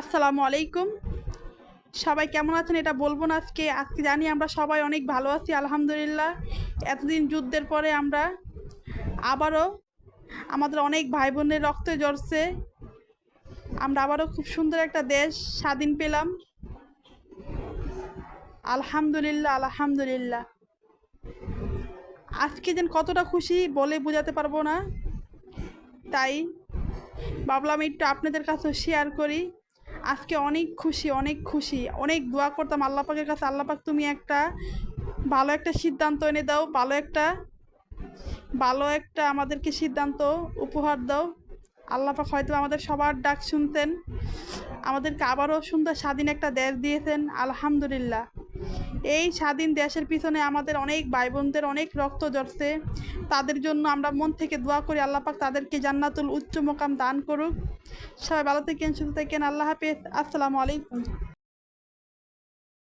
আসসালামু আলাইকুম। সবাই কেমন আছেন এটা বলব না আজকে। আজকে জানি আমরা সবাই অনেক ভালো আছি, আলহামদুলিল্লাহ। এতদিন যুদ্ধের পরে আমরা আবারও আমাদের অনেক ভাই বোনের রক্তে জড়ছে আমরা আবারও খুব সুন্দর একটা দেশ স্বাধীন পেলাম। আলহামদুলিল্লাহ আলহামদুলিল্লাহ। আজকে যেন কতটা খুশি বলে বোঝাতে পারব না। তাই ভাবলাম একটু আপনাদের কাছেও শেয়ার করি। আজকে অনেক খুশি অনেক খুশি। অনেক দোয়া করতাম আল্লাহ পাকের কাছে। আল্লাহ পাক তুমি একটা ভালো একটা সিদ্ধান্ত এনে দাও, ভালো একটা ভালো একটা আমাদেরকে সিদ্ধান্ত উপহার দাও। আল্লাহ পাক হয়তো আমাদের সবার ডাক শুনতেন, আমাদেরকে আবারও সুন্দর স্বাধীন একটা দেশ দিয়েছেন। আলহামদুলিল্লাহ। এই স্বাধীন দেশের পিছনে আমাদের অনেক ভাই বোনদের অনেক রক্ত জড়ছে তাদের জন্য আমরা মন থেকে দোয়া করি, আল্লাহ পাক তাদেরকে জান্নাতুল উচ্চ মোকাম দান করুক। সবাই ভালো থেকেন, সুস্থ থাকেন, আল্লাহ হাফেজ। আসসালামু আলাইকুম।